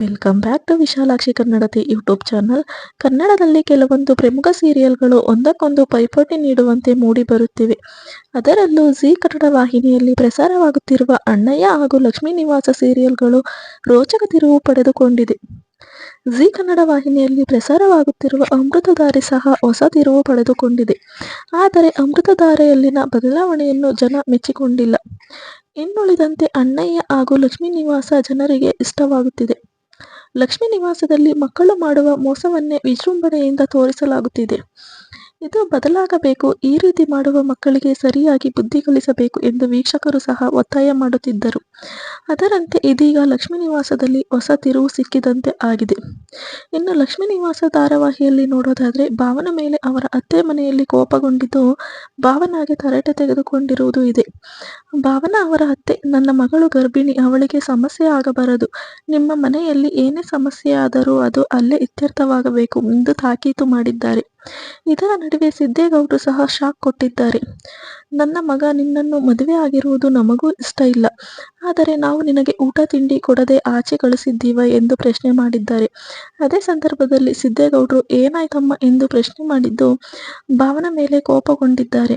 Welcome back to Vishalakshi Kannadati YouTube channel ಕನ್ನಡದಲ್ಲಿ ಕೆಲವೊಂದು ಪ್ರಮುಖ ಸೀರಿಯಲ್ಗಳು ಒಂದಕ್ಕೊಂದು ಪೈಪೋಟಿ ನೀಡುವಂತೆ ಮೂಡಿ ಬರುತ್ತಿವೆ ಅದರಲ್ಲೂ ಜಿ ಕನ್ನಡ ವಾಹಿನಿಯಲ್ಲಿ ಪ್ರಸಾರವಾಗುತ್ತಿರುವ ಅಣ್ಣಯ್ಯ ಹಾಗೂ ಲಕ್ಷ್ಮೀ ನಿವಾಸ ಸೀರಿಯಲ್ಗಳು ರೋಚಕ ತಿರುವು ಪಡೆದುಕೊಂಡಿದೆ ಜಿ ಕನ್ನಡ ವಾಹಿನಿಯಲ್ಲಿ ಪ್ರಸಾರವಾಗುತ್ತಿರುವ ಅಮೃತಧಾರೆ ಸಹ ಹೊಸ ತಿರುವು ಪಡೆದುಕೊಂಡಿದೆ ಆದರೆ ಅಮೃತಧಾರೆಯಲ್ಲಿನ ಬದಲಾವಣೆಯನ್ನು ಜನ ಮೆಚ್ಚಿಕೊಂಡಿಲ್ಲ ಇನ್ನುಳಿದಂತೆ ಅಣ್ಣಯ್ಯ ಹಾಗೂ ಲಕ್ಷ್ಮೀ ನಿವಾಸ ಜನರಿಗೆ ಇಷ್ಟವಾಗುತ್ತಿದೆ ಲಕ್ಷ್ಮೀ ನಿವಾಸದಲ್ಲಿ ಮಕ್ಕಳು ಮಾಡುವ ಮೋಸವನ್ನೇ ವಿಜೃಂಭಣೆಯಿಂದ ತೋರಿಸಲಾಗುತ್ತಿದೆ. ಇದು ಬದಲಾಗಬೇಕು. ಈ ರೀತಿ ಮಾಡುವ ಮಕ್ಕಳಿಗೆ ಸರಿಯಾಗಿ ಬುದ್ಧಿ ಕಲಿಸಬೇಕು ಎಂದು ವೀಕ್ಷಕರು ಸಹ ಒತ್ತಾಯ ಮಾಡುತ್ತಿದ್ದರು. ಅದರಂತೆ ಇದೀಗ ಲಕ್ಷ್ಮೀ ನಿವಾಸದಲ್ಲಿ ಹೊಸ ತಿರುವು ಸಿಕ್ಕಿದಂತೆ ಆಗಿದೆ. ಇನ್ನು ಲಕ್ಷ್ಮೀ ನಿವಾಸ ಧಾರಾವಾಹಿಯಲ್ಲಿ ನೋಡೋದಾದ್ರೆ ಭಾವನ ಮೇಲೆ ಅವರ ಅತ್ತೆ ಮನೆಯಲ್ಲಿ ಕೋಪಗೊಂಡಿದ್ದು ಭಾವನಾಗೆ ತರಟೆ ತೆಗೆದುಕೊಂಡಿರುವುದು ಇದೆ. ಭಾವನ ಅವರ ಅತ್ತೆ, ನನ್ನ ಮಗಳು ಗರ್ಭಿಣಿ, ಅವಳಿಗೆ ಸಮಸ್ಯೆ ಆಗಬಾರದು. ನಿಮ್ಮ ಮನೆಯಲ್ಲಿ ಏನೇ ಸಮಸ್ಯೆ ಆದರೂ ಅದು ಅಲ್ಲೇ ಇತ್ಯರ್ಥವಾಗಬೇಕು ಎಂದು ತಾಕೀತು ಮಾಡಿದ್ದಾರೆ. ಇದರ ನಡುವೆ ಸಿದ್ದೇಗೌಡರು ಸಹ ಶಾಕ್ ಕೊಟ್ಟಿದ್ದಾರೆ. ನನ್ನ ಮಗ ನಿನ್ನನ್ನು ಮದುವೆ ಆಗಿರುವುದು ನಮಗೂ ಇಷ್ಟ ಇಲ್ಲ. ಆದರೆ ನಾವು ನಿನಗೆ ಊಟ, ತಿಂಡಿ ಕೊಡದೆ ಆಚೆ ಕಳಿಸಿದ್ದೀವ ಎಂದು ಪ್ರಶ್ನೆ ಮಾಡಿದ್ದಾರೆ. ಅದೇ ಸಂದರ್ಭದಲ್ಲಿ ಸಿದ್ದೇಗೌಡರು, ಏನಾಯ್ತಮ್ಮ? ಎಂದು ಪ್ರಶ್ನೆ ಮಾಡಿದ್ದು ಭಾವನ ಮೇಲೆ ಕೋಪಗೊಂಡಿದ್ದಾರೆ.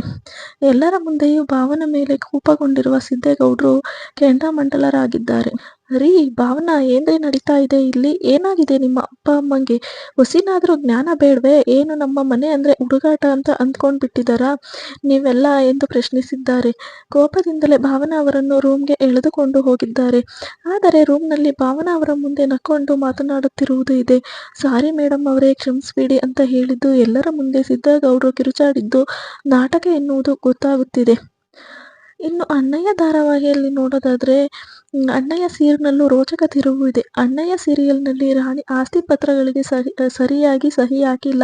ಎಲ್ಲರ ಮುಂದೆಯೂ ಭಾವನ ಮೇಲೆ ಕೋಪಗೊಂಡಿರುವ ಸಿದ್ದೇಗೌಡರು ಕೆಂಡಾಮಂಡಲರಾಗಿದ್ದಾರೆ ರೀ, ಭಾವನಾ, ಏನ್ರಿ ನಡೀತಾ ಇದೆ ಇಲ್ಲಿ? ಏನಾಗಿದೆ ನಿಮ್ಮ ಅಪ್ಪ ಅಮ್ಮಂಗೆ? ಹೊಸಿನಾದ್ರೂ ಜ್ಞಾನ ಬೇಡವೇ? ಏನು ನಮ್ಮ ಮನೆ ಅಂದ್ರೆ ಹುಡುಗಾಟ ಅಂತ ಅಂದ್ಕೊಂಡ್ ಬಿಟ್ಟಿದ್ದಾರಾ ನೀವೆಲ್ಲ ಎಂದು ಪ್ರಶ್ನಿಸಿದ್ದಾರೆ. ಕೋಪದಿಂದಲೇ ಭಾವನಾ ಅವರನ್ನು ರೂಮ್ಗೆ ಎಳೆದುಕೊಂಡು ಹೋಗಿದ್ದಾರೆ. ಆದರೆ ರೂಮ್ನಲ್ಲಿ ಭಾವನಾ ಅವರ ಮುಂದೆ ನಕ್ಕೊಂಡು ಮಾತನಾಡುತ್ತಿರುವುದು ಇದೆ. ಸಾರಿ ಮೇಡಮ್ ಅವರೇ, ಕ್ಷಮಿಸ್ಬಿಡಿ ಅಂತ ಹೇಳಿದ್ದು, ಎಲ್ಲರ ಮುಂದೆ ಸಿದ್ದಗೌಡರು ಕಿರುಚಾಡಿದ್ದು ನಾಟಕ ಎನ್ನುವುದು ಗೊತ್ತಾಗುತ್ತಿದೆ. ಇನ್ನು ಅನ್ನಯ್ಯ ಧಾರಾವಾಹಿಯಲ್ಲಿ ನೋಡೋದಾದ್ರೆ ಅಣ್ಣಯ್ಯ ಸೀರಿಯಲ್ನಲ್ಲೂ ರೋಚಕ ತಿರುವು ಇದೆ. ಅಣ್ಣಯ್ಯ ಸೀರಿಯಲ್ನಲ್ಲಿ ರಾಣಿ ಆಸ್ತಿ ಪತ್ರಗಳಿಗೆ ಸರಿಯಾಗಿ ಸಹಿ ಹಾಕಿಲ್ಲ.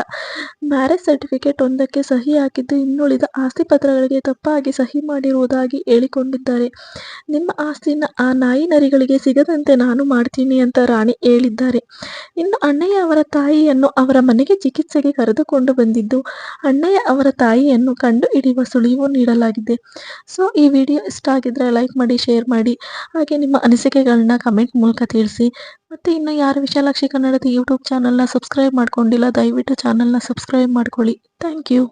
ಮ್ಯಾರೇಜ್ ಸರ್ಟಿಫಿಕೇಟ್ ಒಂದಕ್ಕೆ ಸಹಿ ಹಾಕಿದ್ದು ಇನ್ನುಳಿದ ಆಸ್ತಿ ಪತ್ರಗಳಿಗೆ ತಪ್ಪಾಗಿ ಸಹಿ ಮಾಡಿರುವುದಾಗಿ ಹೇಳಿಕೊಂಡಿದ್ದಾರೆ. ನಿಮ್ಮ ಆಸ್ತಿನ ಆ ನಾಯಿ ನರಿಗಳಿಗೆ ಸಿಗದಂತೆ ನಾನು ಮಾಡ್ತೀನಿ ಅಂತ ರಾಣಿ ಹೇಳಿದ್ದಾರೆ. ಇನ್ನು ಅಣ್ಣಯ್ಯ ಅವರ ತಾಯಿಯನ್ನು ಅವರ ಮನೆಗೆ ಚಿಕಿತ್ಸೆಗೆ ಕರೆದುಕೊಂಡು ಬಂದಿದ್ದು ಅಣ್ಣಯ್ಯ ಅವರ ತಾಯಿಯನ್ನು ಕಂಡು ಹಿಡಿಯುವ ಸುಳಿವು ನೀಡಲಾಗಿದೆ. ಸೊ, ಈ ವಿಡಿಯೋ ಇಷ್ಟ ಆಗಿದ್ರೆ ಲೈಕ್ ಮಾಡಿ, ಶೇರ್ ಮಾಡಿ. ಹಾಗೆ ನಿಮ್ಮ ಅನಿಸಿಕೆಗಳನ್ನ ಕಮೆಂಟ್ ಮೂಲಕ ತಿಳಿಸಿ. ಮತ್ತು ಇನ್ನು ಯಾರು ವಿಶಾಲಾಕ್ಷಿ ಕನ್ನಡದ ಯೂಟ್ಯೂಬ್ ಚಾನಲ್ನ ಸಬ್ಸ್ಕ್ರೈಬ್ ಮಾಡ್ಕೊಂಡಿಲ್ಲ, ದಯವಿಟ್ಟು ಚಾನಲ್ನ ಸಬ್ಸ್ಕ್ರೈಬ್ ಮಾಡ್ಕೊಳ್ಳಿ. Thank you